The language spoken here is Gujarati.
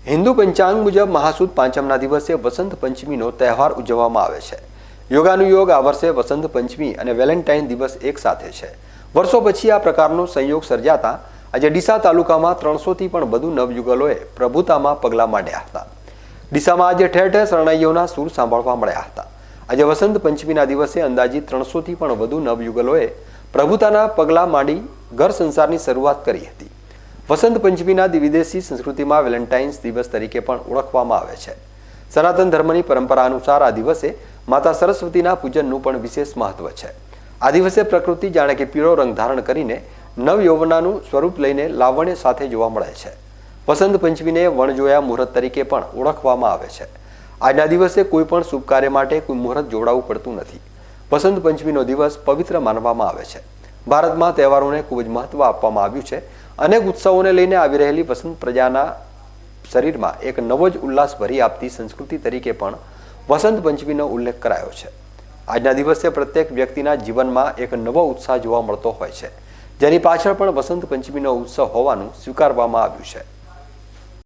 હિન્દુ પંચાંગ મુજબ મહાસુદ પાંચમના દિવસે વસંત પંચમીનો તહેવાર ઉજવવામાં આવે છે. યોગાનુયોગ આ વર્ષે વસંત પંચમી અને વેલેન્ટાઇન દિવસ એક સાથે છે. વર્ષો પછી આ પ્રકારનો સંયોગ સર્જાતા આજે ડીસા તાલુકામાં ત્રણસોથી પણ વધુ નવયુગલોએ પ્રભુતામાં પગલાં માંડ્યા હતા. ડીસામાં આજે ઠેર ઠેર શરણાઈઓના સૂર સાંભળવા મળ્યા હતા. આજે વસંત પંચમીના દિવસે અંદાજિત ત્રણસોથી પણ વધુ નવયુગલોએ પ્રભુતાના પગલાં માંડી ઘર સંસારની શરૂઆત કરી હતી. વસંત પંચમીના વિદેશી સંસ્કૃતિમાં વેલેન્ટાઇન્સ દિવસ તરીકે પણ ઓળખવામાં આવે છે. સનાતન ધર્મની પરંપરા અનુસાર આ દિવસે માતા સરસ્વતીના પૂજનનું પણ વિશેષ મહત્વ છે. આ દિવસે પ્રકૃતિ જાણે કે પીળો રંગ ધારણ કરીને નવયૌવનાનું સ્વરૂપ લઈને લાવણ્ય સાથે જોવા મળે છે. વસંત પંચમીને વણજોયા મુહૂર્ત તરીકે પણ ઓળખવામાં આવે છે. આજના દિવસે કોઈ પણ શુભ કાર્ય માટે કોઈ મુહૂર્ત જોડાવવું પડતું નથી. વસંત પંચમીનો દિવસ પવિત્ર માનવામાં આવે છે. ભારતમાં તહેવારોને ખૂબ જ મહત્વ આપવામાં આવ્યું છે. અનેક ઉત્સવોને લઈને આવી રહેલી વસંત પ્રજાના શરીરમાં એક નવો જ ઉલ્લાસ ભરી આપતી સંસ્કૃતિ તરીકે પણ વસંત પંચમીનો ઉલ્લેખ કરાયો છે. આજના દિવસે પ્રત્યેક વ્યક્તિના જીવનમાં એક નવો ઉત્સાહ જોવા મળતો હોય છે. જેની પાછળ પણ વસંત પંચમીનો ઉત્સવ હોવાનું સ્વીકારવામાં આવ્યું છે.